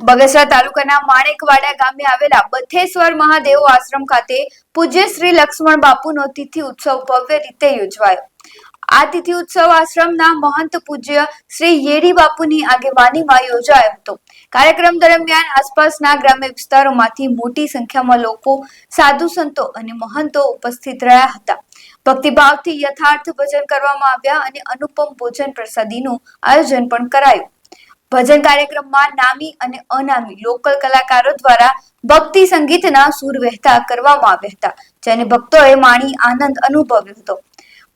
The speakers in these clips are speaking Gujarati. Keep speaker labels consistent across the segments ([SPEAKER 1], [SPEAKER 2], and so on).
[SPEAKER 1] બગસરા તાલુકાના માણેકવાડા ગામે આવેલા બથેશ્વર મહાદેવ આશ્રમ ખાતે પૂજ્ય શ્રી લક્ષ્મણ બાપુનો તિથિ ઉત્સવ ભવ્ય રીતે યોજવાયો. આ તિથિ ઉત્સવ આશ્રમના મહંત પૂજ્ય શ્રી યેડી બાપુની આગેવાનીમાં યોજાયો હતો. કાર્યક્રમ દરમિયાન આસપાસના ગ્રામ્ય વિસ્તારોમાંથી મોટી સંખ્યામાં લોકો, સાધુ સંતો અને મહંતો ઉપસ્થિત રહ્યા હતા. ભક્તિભાવથી યથાર્થ ભજન કરવામાં આવ્યા અને અનુપમ ભોજન પ્રસાદીનું આયોજન પણ કરાયું. ભજન કાર્યક્રમમાં નામી અને અનામી લોકલ કલાકારો દ્વારા ભક્તિ સંગીતના સૂર વહેતા કરવામાં આવ્યા હતા, જેને ભક્તોએ માણી આનંદ અનુભવ્યો હતો.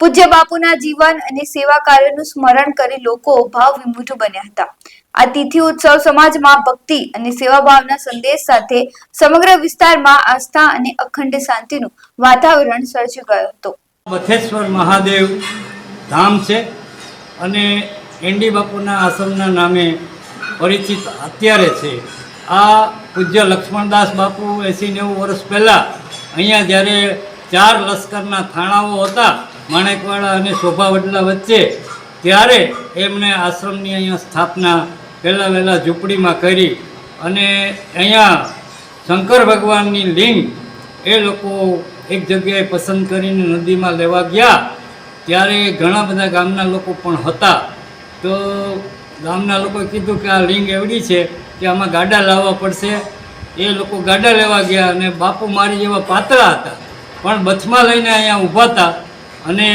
[SPEAKER 1] પૂજ્ય બાપુના જીવન અને સેવા કાર્યનું સ્મરણ કરી લોકો ભાવ વિમુઠ બન્યા હતા. આ તિથિ ઉત્સવ સમાજમાં ભક્તિ અને સેવાભાવના સંદેશ સાથે સમગ્ર વિસ્તારમાં આસ્થા અને અખંડ શાંતિનું વાતાવરણ સર્જી ગયો હતો.
[SPEAKER 2] મથેશ્વર મહાદેવ ધામ છે અને એન્ડી બાપુના આશ્રમના નામે પરિચિત અત્યારે છે. આ પૂજ્ય લક્ષ્મણદાસ બાપુ એંસી નેવું વર્ષ પહેલાં અહીંયા જ્યારે ચાર લશ્કરના થાણાઓ હતા, માણેકવાડા અને શોભાવડલા વચ્ચે, ત્યારે એમણે આશ્રમની અહીંયા સ્થાપના પહેલાં વહેલાં ઝૂંપડીમાં કરી અને અહીંયા શંકર ભગવાનની લિંગ એ લોકો એક જગ્યાએ પસંદ કરીને નદીમાં લેવા ગયા. ત્યારે ઘણા બધા ગામના લોકો પણ હતા. તો ગામના લોકોએ કીધું કે આ લિંગ એવડી છે કે આમાં ગાડા લાવવા પડશે. એ લોકો ગાડા લેવા ગયા અને બાપુ મારી જેવા પાતળા હતા. પણ બથમાં લઈને અહીંયા ઊભા હતા અને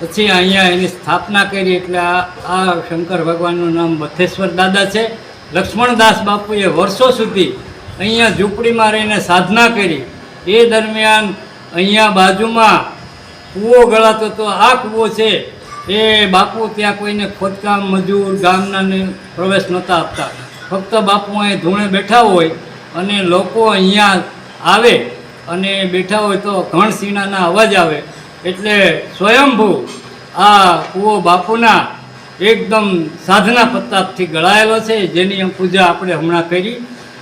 [SPEAKER 2] પછી અહીંયા એની સ્થાપના કરી એટલે આ આ શંકર ભગવાનનું નામ બથેશ્વર દાદા છે. લક્ષ્મણદાસ બાપુએ વર્ષો સુધી અહીંયા ઝૂંપડીમાં રહીને સાધના કરી. એ દરમિયાન અહીંયા બાજુમાં કૂવો ગળાતો તો આ કૂવો છે. એ બાપુ ત્યાં કોઈને ખોદકામ, મજૂર, ગામનાને પ્રવેશ નહોતા આપતા. ફક્ત બાપુ અહીં ધૂણે બેઠા હોય અને લોકો અહીંયા આવે અને બેઠા હોય તો ઘણસીણાના અવાજ આવે. એટલે સ્વયંભૂ આ કૂવો બાપુના એકદમ સાધના પ્રતાપથી ગળાયેલો છે, જેની પૂજા આપણે હમણાં કરી.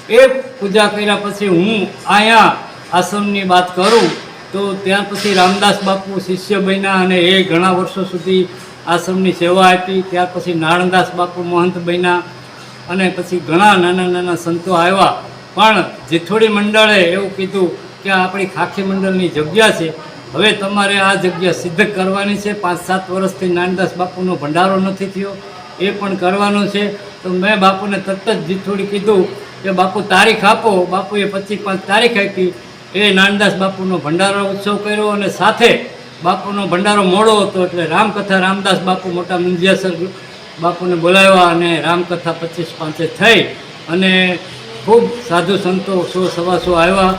[SPEAKER 2] એ પૂજા કર્યા પછી હું અહીંયા આશ્રમની વાત કરું તો ત્યાં પછી રામદાસ બાપુ શિષ્ય બન્યા અને એ ઘણા વર્ષો સુધી આશ્રમની સેવા આપી. ત્યાર પછી નારણદાસ બાપુ મહંત બન્યા અને પછી ઘણા નાના નાના સંતો આવ્યા. પણ જેઠોડી મંડળે એવું કીધું કે આપણી ખાખી મંડળની જગ્યા છે. હવે તમારે આ જગ્યા સિદ્ધ કરવાની છે. પાંચ સાત વર્ષથી નાનદાસ બાપુનો ભંડારો નથી થયો. એ પણ કરવાનો છે. તો મેં બાપુને તરત જ જીથોડી કીધું કે બાપુ તારીખ આપો. બાપુએ પચીસ પાંચ તારીખ આપી. એ નાનદાસ બાપુનો ભંડારો ઉત્સવ કર્યો અને સાથે બાપુનો ભંડારો મોડો હતો એટલે રામકથા રામદાસ બાપુ મોટા મુંજિયાસર બાપુને બોલાવ્યા અને રામકથા પચીસ પાંચે થઈ અને ખૂબ સાધુ સંતો સો સવા સો આવ્યા.